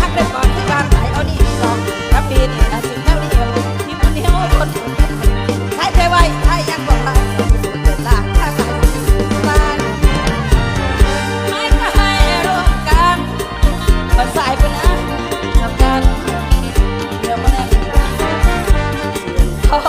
พักได้ก่อนที่การขายเอานี่สองรับปีนี่อาชีพเท่าเดียวมีมันเหี้ยวคนใช้เทไว้ใช้ยังกลาสุดเลาถ้าขายานไม่ก็ใร่วมกันมาสายไปนะทำกันเดียวมาน่ขก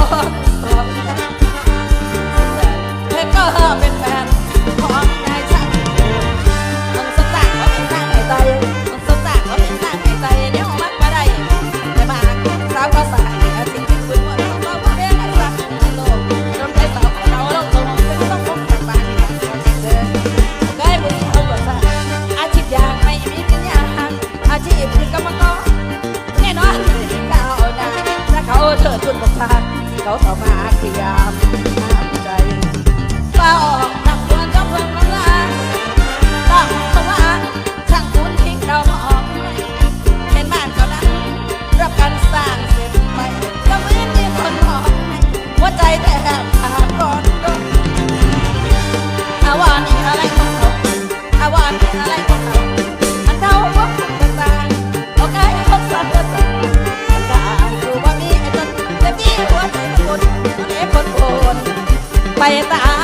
เขาต่มาเกียมน้ำใจเฝ้า ไปตา